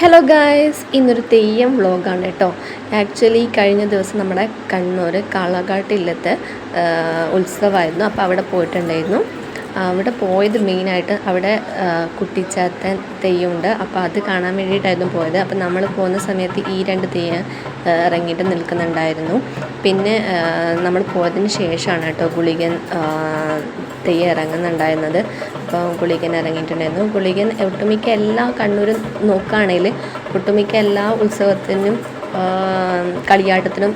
Hello guys ഇന്നൊരു തെയ്യം വ്ളോഗാണ് കേട്ടോ. ആക്ച്വലി കഴിഞ്ഞ ദിവസം നമ്മുടെ കണ്ണൂർ കാളകാട്ടില്ലത്തെ ഉത്സവമായിരുന്നു അപ്പോൾ അവിടെ പോയിട്ടുണ്ടായിരുന്നു. അവിടെ പോയത് മെയിനായിട്ട് അവിടെ കുട്ടിച്ചാത്തൻ തെയ്യമുണ്ട്. അപ്പോൾ അത് കാണാൻ വേണ്ടിയിട്ടായിരുന്നു പോയത്. അപ്പോൾ നമ്മൾ പോകുന്ന സമയത്ത് ഈ രണ്ട് തെയ്യം ഇറങ്ങിയിട്ട് നിൽക്കുന്നുണ്ടായിരുന്നു. പിന്നെ നമ്മൾ പോയതിന് ശേഷമാണ് കേട്ടോ ഗുളികൻ തെയ്യം ഇറങ്ങുന്നുണ്ടായിരുന്നത്. അപ്പോൾ ഗുളികൻ ഇറങ്ങിയിട്ടുണ്ടായിരുന്നു. ഗുളികൻ ഒട്ടുമിക്ക എല്ലാ കണ്ണൂരും നോക്കുകയാണെങ്കിൽ ഒട്ടുമിക്ക എല്ലാ ഉത്സവത്തിനും കളിയാട്ടത്തിനും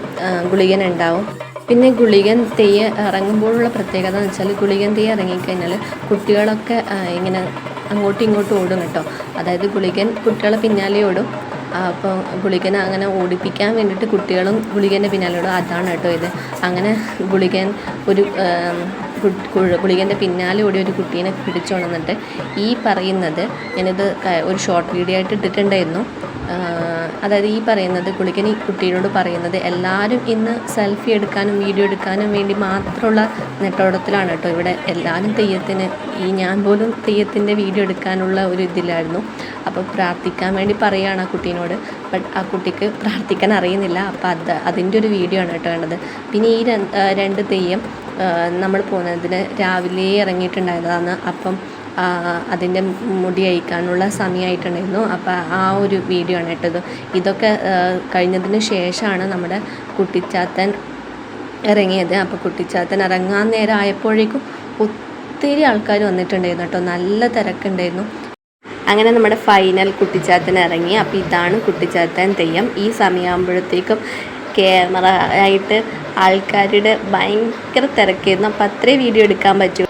ഗുളികൻ ഉണ്ടാവും. പിന്നെ ഗുളികൻ തെയ്യ ഇറങ്ങുമ്പോഴുള്ള പ്രത്യേകത എന്ന് വെച്ചാൽ ഗുളികൻ തെയ്യ ഇറങ്ങിക്കഴിഞ്ഞാൽ കുട്ടികളൊക്കെ ഇങ്ങനെ അങ്ങോട്ടും ഇങ്ങോട്ടും ഓടും കേട്ടോ. അതായത് ഗുളികൻ കുട്ടികളെ പിന്നാലെ ഓടും. അപ്പോൾ ഗുളികനെ അങ്ങനെ ഓടിപ്പിക്കാൻ വേണ്ടിയിട്ട് കുട്ടികളും ഗുളികന്റെ പിന്നാലെ ഓടും. അതാണ് കേട്ടോ ഇത്. അങ്ങനെ ഗുളികൻ ഒരു ഗുളികന്റെ പിന്നാലെ ഓടി ഒരു കുട്ടീനെ പിടിച്ചുകൊണ്ടുവന്നിട്ട് ഈ പറയുന്നത് ഞാനിത് ഒരു ഷോർട്ട് വീഡിയോ ആയിട്ട് ഇട്ടിട്ടുണ്ടായിരുന്നു. അതായത് ഈ പറയുന്നത് ഗുളികൻ ഈ കുട്ടീനോട് പറയുന്നത് എല്ലാവരും ഇന്ന് സെൽഫി എടുക്കാനും വീഡിയോ എടുക്കാനും വേണ്ടി മാത്രമുള്ള നെട്ടോടത്തിലാണ് കേട്ടോ. ഇവിടെ എല്ലാവരും തെയ്യത്തിന് ഈ ഞാൻ പോലും തെയ്യത്തിന്റെ വീഡിയോ എടുക്കാനുള്ള ഒരു ഇതിലായിരുന്നു. അപ്പോൾ പ്രാർത്ഥിക്കാൻ വേണ്ടി പറയുകയാണ് ആ കുട്ടീനോട്. ബട്ട് ആ കുട്ടിക്ക് പ്രാർത്ഥിക്കാൻ അറിയുന്നില്ല. അപ്പോൾ അത് അതിന്റെ ഒരു വീഡിയോ ആണ് കേട്ടോ വേണ്ടത്. പിന്നെ ഈ രണ്ട് തെയ്യം നമ്മൾ പോകുന്നതിന് രാവിലെ ഇറങ്ങിയിട്ടുണ്ടായതാണ് അപ്പം അതിന്റെ മുടി അയക്കാനുള്ള സമയമായിട്ടുണ്ടായിരുന്നു. അപ്പോൾ ആ ഒരു വീഡിയോ ആണ് ഇട്ടത്. ഇതൊക്കെ കഴിഞ്ഞതിന് ശേഷമാണ് നമ്മുടെ കുട്ടിച്ചാത്തൻ ഇറങ്ങിയത്. അപ്പോൾ കുട്ടിച്ചാത്തൻ ഇറങ്ങാൻ നേരം ആയപ്പോഴേക്കും ഒത്തിരി ആൾക്കാർ വന്നിട്ടുണ്ടായിരുന്നു കേട്ടോ. നല്ല തിരക്കുണ്ടായിരുന്നു. അങ്ങനെ നമ്മുടെ ഫൈനൽ കുട്ടിച്ചാത്തൻ ഇറങ്ങി. അപ്പോൾ ഇതാണ് കുട്ടിച്ചാത്തൻ തെയ്യം. ഈ സമയമാകുമ്പോഴത്തേക്കും ക്യാമറ ആയിട്ട് ആൾക്കാരുടെ ഭയങ്കര തിരക്കായിരുന്നു. അപ്പോൾ അത്രയും വീഡിയോ എടുക്കാൻ പറ്റൂ